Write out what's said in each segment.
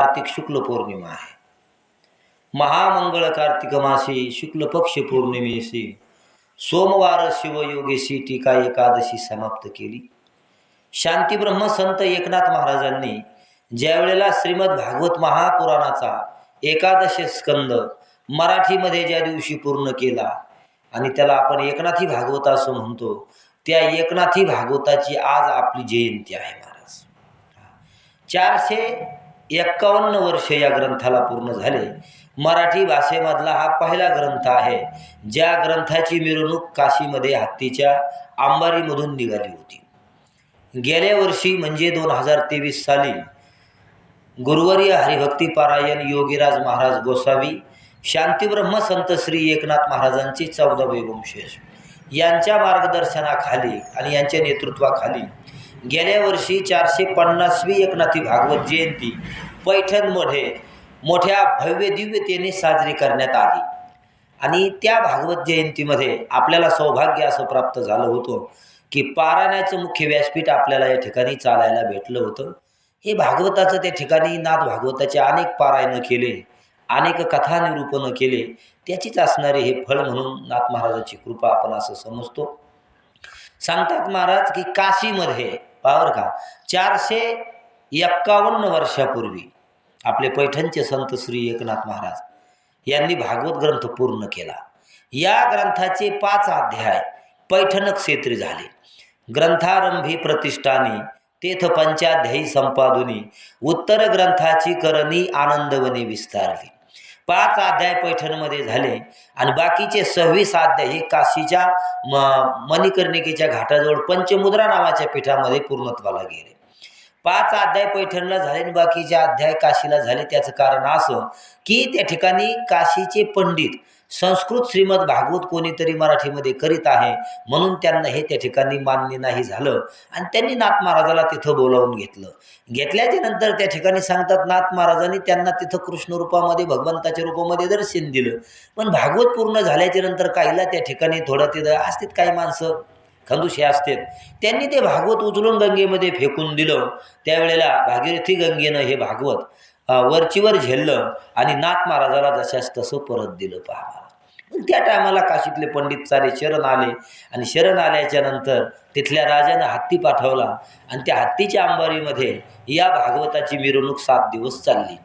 कार्तिक शुक्ल पौर्णिमा आहे. महामंगळ कार्तिक मासी शुक्ल पक्ष पौर्णिमेशी सोमवार शिवयोगेशी टीका एकादशी समाप्त केली. शांतीब्रह्म संत एकनाथ महाराजांनी ज्यावेळेला श्रीमद भागवत महापुराणाचा एकादश स्कंद मराठीमध्ये ज्या दिवशी पूर्ण केला आणि त्याला आपण एकनाथी भागवत असं म्हणतो त्या एकनाथी भागवताची आज आपली जयंती आहे महाराज. चारशे एक्कावन्न वर्ष या ग्रंथाला पूर्ण झाले. मराठी भाषेमधला हा पहिला ग्रंथ आहे ज्या ग्रंथाची मिरवणूक काशीमध्ये हत्तीच्या आंबारीमधून निघाली होती. गेल्या वर्षी म्हणजे दोन हजार तेवीस साली गुरुवर्य हरिभक्तीपारायण योगीराज महाराज गोसावी शांतीब्रह्म संत श्री एकनाथ महाराजांचे चौदावे वंशज यांच्या मार्गदर्शनाखाली आणि यांच्या नेतृत्वाखाली गेल्या वर्षी चारशे पन्नासवी एकनाथी भागवत जयंती पैठणमध्ये मोठ्या भव्य दिव्यतेने साजरी करण्यात आली. आणि त्या भागवत जयंतीमध्ये आपल्याला सौभाग्य असं प्राप्त झालं होतं की पारायणाचं मुख्य व्यासपीठ आपल्याला या ठिकाणी चालायला भेटलं होतं. हे भागवताचं त्या ठिकाणी नाथ भागवताचे अनेक पारायणं केले अनेक कथा निरूपणं केले त्याचीच असणारे हे फळ म्हणून नाथ महाराजाची कृपा आपण असं समजतो. सांगतात महाराज की काशीमध्ये पावर का? चारशे एक्कावन्न वर्षापूर्वी आपले पैठणचे संत श्री एकनाथ महाराज यांनी भागवत ग्रंथ पूर्ण केला. या ग्रंथाचे पाच अध्याय पैठण क्षेत्री झाले. ग्रंथारंभी प्रतिष्ठानी तेथ पंचाध्यायी संपादुनी उत्तर ग्रंथाची करणी आनंदवने विस्तारली. पाच अध्याय पैठणमध्ये झाले आणि बाकीचे सव्वीस अध्याय हे काशीच्या म मणिकर्णिकेच्या घाटाजवळ पंचमुद्रा नावाच्या पीठामध्ये पूर्णत्वाला गेले. पाच अध्याय पैठणला झाले आणि बाकीचे अध्याय काशीला झाले. त्याचं कारण असं की त्या ठिकाणी काशीचे पंडित संस्कृत श्रीमद भागवत कोणीतरी मराठीमध्ये करीत आहे. म्हणून त्यांना हे त्या ठिकाणी मान्य नाही झालं. आणि त्यांनी नाथ महाराजाला तिथं बोलावून घेतलं. घेतल्याच्या नंतर त्या ठिकाणी सांगतात नाथ महाराजांनी त्यांना तिथं कृष्ण रूपामध्ये भगवंताच्या रूपामध्ये दर्शन दिलं. पण भागवत पूर्ण झाल्याच्यानंतर काहीला त्या ठिकाणी थोडं तिथं असतात काही माणसं. खंदुशे असतात त्यांनी ते भागवत उचलून गंगेमध्ये फेकून दिलं. त्यावेळेला भागीरथी गंगेनं हे भागवत वरचीवर झेललं आणि नाथ महाराजाला जशास तसं परत दिलं पहा महाराज त्या टायमाला काशीतले पंडित सारे शरण आले आणि शरण आल्याच्यानंतर तिथल्या राजानं हत्ती पाठवला आणि त्या हत्तीच्या अंबारीमध्ये या भागवताची मिरवणूक सात दिवस चालली.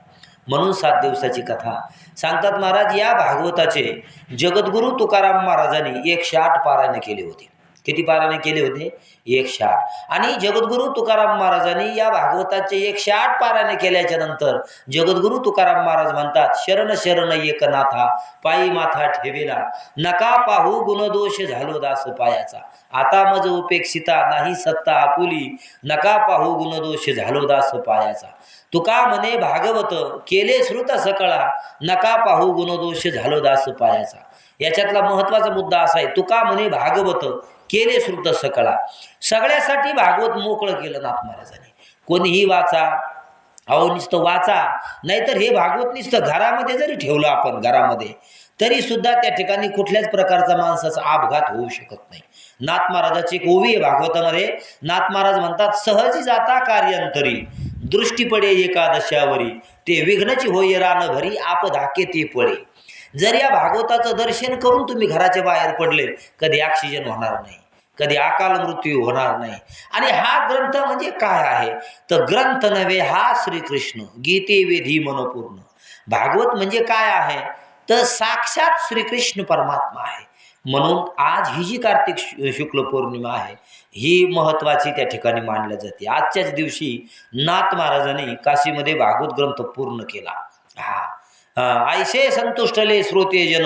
म्हणून सात दिवसाची कथा. सांगतात महाराज या भागवताचे जगद्गुरू तुकाराम महाराजांनी एकशे आठ पारायण केले होते. किती पाराने केले होते? एकशे आठ आणि जगद्गुरू तुकाराम महाराजांनी या भागवताचे एकशे आठ पाराने केल्याच्यानंतर जगद्गुरू तुकाराम महाराज म्हणतात शरण शरण एकनाथा पायी माथा ठेवेला. नका पाहू गुणदोष झालो दास पायाचा. आता मज उपेक्षिता नाही सत्ता आपुली. नका पाहू गुणदोष झालो दास पायाचा. तुका म्हणे भागवत केले श्रुत सकळा. नका पाहू गुणदोष झालो दास पायाचा. याच्यातला महत्त्वाचा मुद्दा असा आहे तुका म्हणे भागवत केले श्रुत सकळा. सगळ्यासाठी भागवत मोकळं केलं नाथ महाराजांनी. कोणीही वाचा अहो नुसतं वाचा नाहीतर हे भागवत नुसतं घरामध्ये जरी ठेवलं आपण घरामध्ये तरी सुद्धा त्या ठिकाणी कुठल्याच प्रकारचा माणसाचा अपघात होऊ शकत नाही. नाथ महाराजाची एक ओवी आहे भागवतामध्ये. नाथ महाराज म्हणतात सहजी जाता कार्यांतरी दृष्टी पडे एकादशावरी ते विघ्नची होय रान भरी आप धाके ते पळे. जर या भागवताचं दर्शन करून तुम्ही घराच्या बाहेर पडले कधी ऑक्सिजन होणार नाही कधी अकाल मृत्यू होणार नाही. आणि हा ग्रंथ म्हणजे काय आहे? तर ग्रंथ नव्हे हा श्रीकृष्ण गीते वेधी मनपूर्ण. भागवत म्हणजे काय आहे? तर साक्षात श्रीकृष्ण परमात्मा आहे. म्हणून आज ही जी कार्तिक शुक्ल पौर्णिमा आहे ही महत्त्वाची त्या ठिकाणी मानल्या जाते. आजच्याच दिवशी नाथ महाराजांनी काशीमध्ये भागवत ग्रंथ पूर्ण केला. हा. अं, ऐशे संतुष्टले श्रोते जन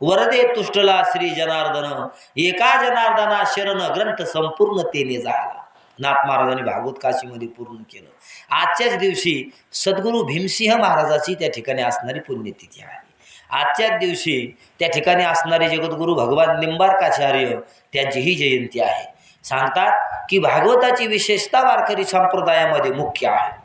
वरदे तुष्टला श्री जनार्दन एका जनार्दना शरण ग्रंथ संपूर्णतेने झाला. नाथ महाराजांनी भागवत काशीमध्ये पूर्ण केलं. आजच्याच दिवशी सद्गुरू भीमसिंह महाराजाची त्या ठिकाणी असणारी पुण्यतिथी आहे. आजच्याच दिवशी त्या ठिकाणी असणारे जगद्गुरू भगवान निंबारकाचार्य त्यांची ही जयंती आहे. सांगतात की भागवताची विशेषता वारकरी संप्रदायामध्ये मुख्य आहे.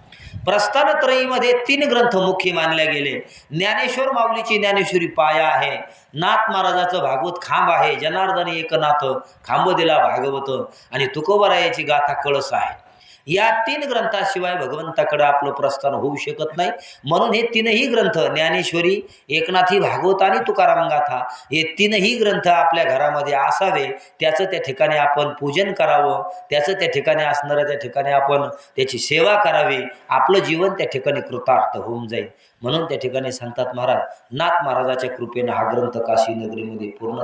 प्रस्थानत्रयीमध्ये तीन ग्रंथ मुख्य मानले गेले. ज्ञानेश्वर माऊलीची ज्ञानेश्वरी पाया आहे. नाथ महाराजाचं भागवत खांब आहे. जनार्दन एकनाथ खांब दिला भागवत आणि तुकोबरायाची गाथा कळस आहे. या तीन ग्रंथाशिवाय भगवंताकडे आपलं प्रस्थान होऊ शकत नाही. म्हणून हे तीनही ग्रंथ ज्ञानेश्वरी एकनाथी भागवत आणि तुकाराम गाथा हे तीनही ग्रंथ आपल्या घरामध्ये असावे. त्याचं त्या ठिकाणी आपण पूजन करावं. त्याचं त्या ठिकाणी असणाऱ्या त्या ठिकाणी आपण त्याची सेवा करावी. आपलं जीवन त्या ठिकाणी कृतार्थ होऊन जाईल. म्हणून त्या ठिकाणी सांगतात महाराज नाथ महाराजाच्या कृपेनं हा ग्रंथ काशी नगरीमध्ये पूर्ण